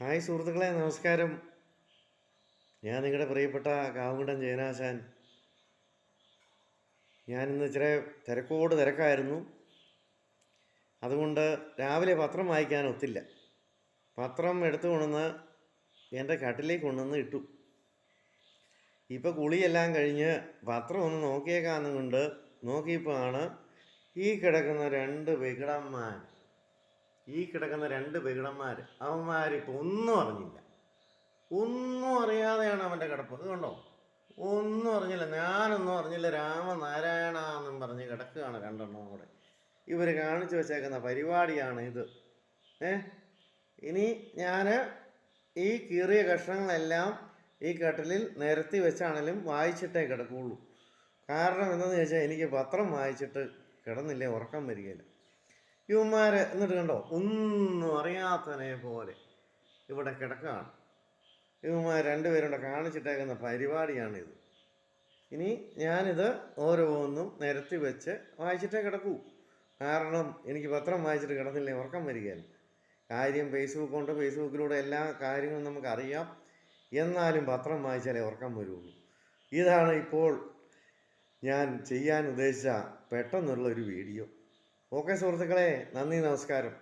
Hi സുഹൃത്തുക്കളെ നമസ്കാരം. ഞാൻ നിങ്ങളുടെ പ്രിയപ്പെട്ട കാവുകുണ്ടൻ ജയനാശാൻ. ഞാനിന്ന് ഇച്ചിരി തിരക്കോട് തിരക്കായിരുന്നു. അതുകൊണ്ട് രാവിലെ പത്രം വായിക്കാൻ ഒത്തില്ല. പത്രം എടുത്തു കൊണ്ടുവന്ന് എന്റെ കട്ടിലേക്ക് കൊണ്ടുവന്ന് ഇട്ടു. ഇപ്പോൾ കുളിയെല്ലാം കഴിഞ്ഞ് പത്രം ഒന്ന് നോക്കിയേക്കാന്നുകൊണ്ട് നോക്കിയപ്പോൾ ആണ് ഈ കിടക്കുന്ന രണ്ട് വികടന്മാർ. ഈ കിടക്കുന്ന രണ്ട് വികടന്മാർ അവന്മാരിപ്പോൾ ഒന്നും അറിഞ്ഞില്ല. ഒന്നും അറിയാതെയാണ് അവന്റെ കിടപ്പ്. കണ്ടോ? ഒന്നും അറിഞ്ഞില്ല. ഞാനൊന്നും അറിഞ്ഞില്ല. രാമനാരായണ എന്നും പറഞ്ഞ് കിടക്കുകയാണ് രണ്ടെണ്ണം കൂടെ. ഇവർ കാണിച്ചു വെച്ചേക്കുന്ന പരിപാടിയാണ് ഇത്. ഏ? ഇനി ഞാൻ ഈ കീറിയ കഷ്ണങ്ങളെല്ലാം ഈ കട്ടിലിൽ നിരത്തി വെച്ചാണെങ്കിലും വായിച്ചിട്ടേ കിടക്കുകയുള്ളൂ. കാരണം എന്താണെന്ന് ചോദിച്ചാൽ എനിക്ക് പത്രം വായിച്ചിട്ട് കിടന്നില്ലേ ഉറക്കം വരികയില്ല. ഇവന്മാർ എന്നിട്ട് കണ്ടോ? ഒന്നും അറിയാത്തനെ പോലെ ഇവിടെ കിടക്കുകയാണ്. ഇവന്മാർ രണ്ടുപേരും കാണിച്ചിട്ടേക്കുന്ന പരിപാടിയാണിത്. ഇനി ഞാനിത് ഓരോന്നും നിരത്തി വെച്ച് വായിച്ചിട്ടേ കിടക്കൂ. കാരണം എനിക്ക് പത്രം വായിച്ചിട്ട് കിടന്നില്ലേ ഉറക്കം വരികയാണ് കാര്യം ഫേസ്ബുക്ക് കൊണ്ട് ഫേസ്ബുക്കിലൂടെ എല്ലാ കാര്യങ്ങളും നമുക്കറിയാം. എന്നാലും പത്രം വായിച്ചാലേ ഉറക്കം വരുള്ളൂ. ഇതാണ് ഇപ്പോൾ ഞാൻ ചെയ്യാൻ ഉദ്ദേശിച്ച പെട്ടെന്നുള്ള ഒരു വീഡിയോ. ഓക്കെ സുഹൃത്തുക്കളെ നന്ദി നമസ്കാരം.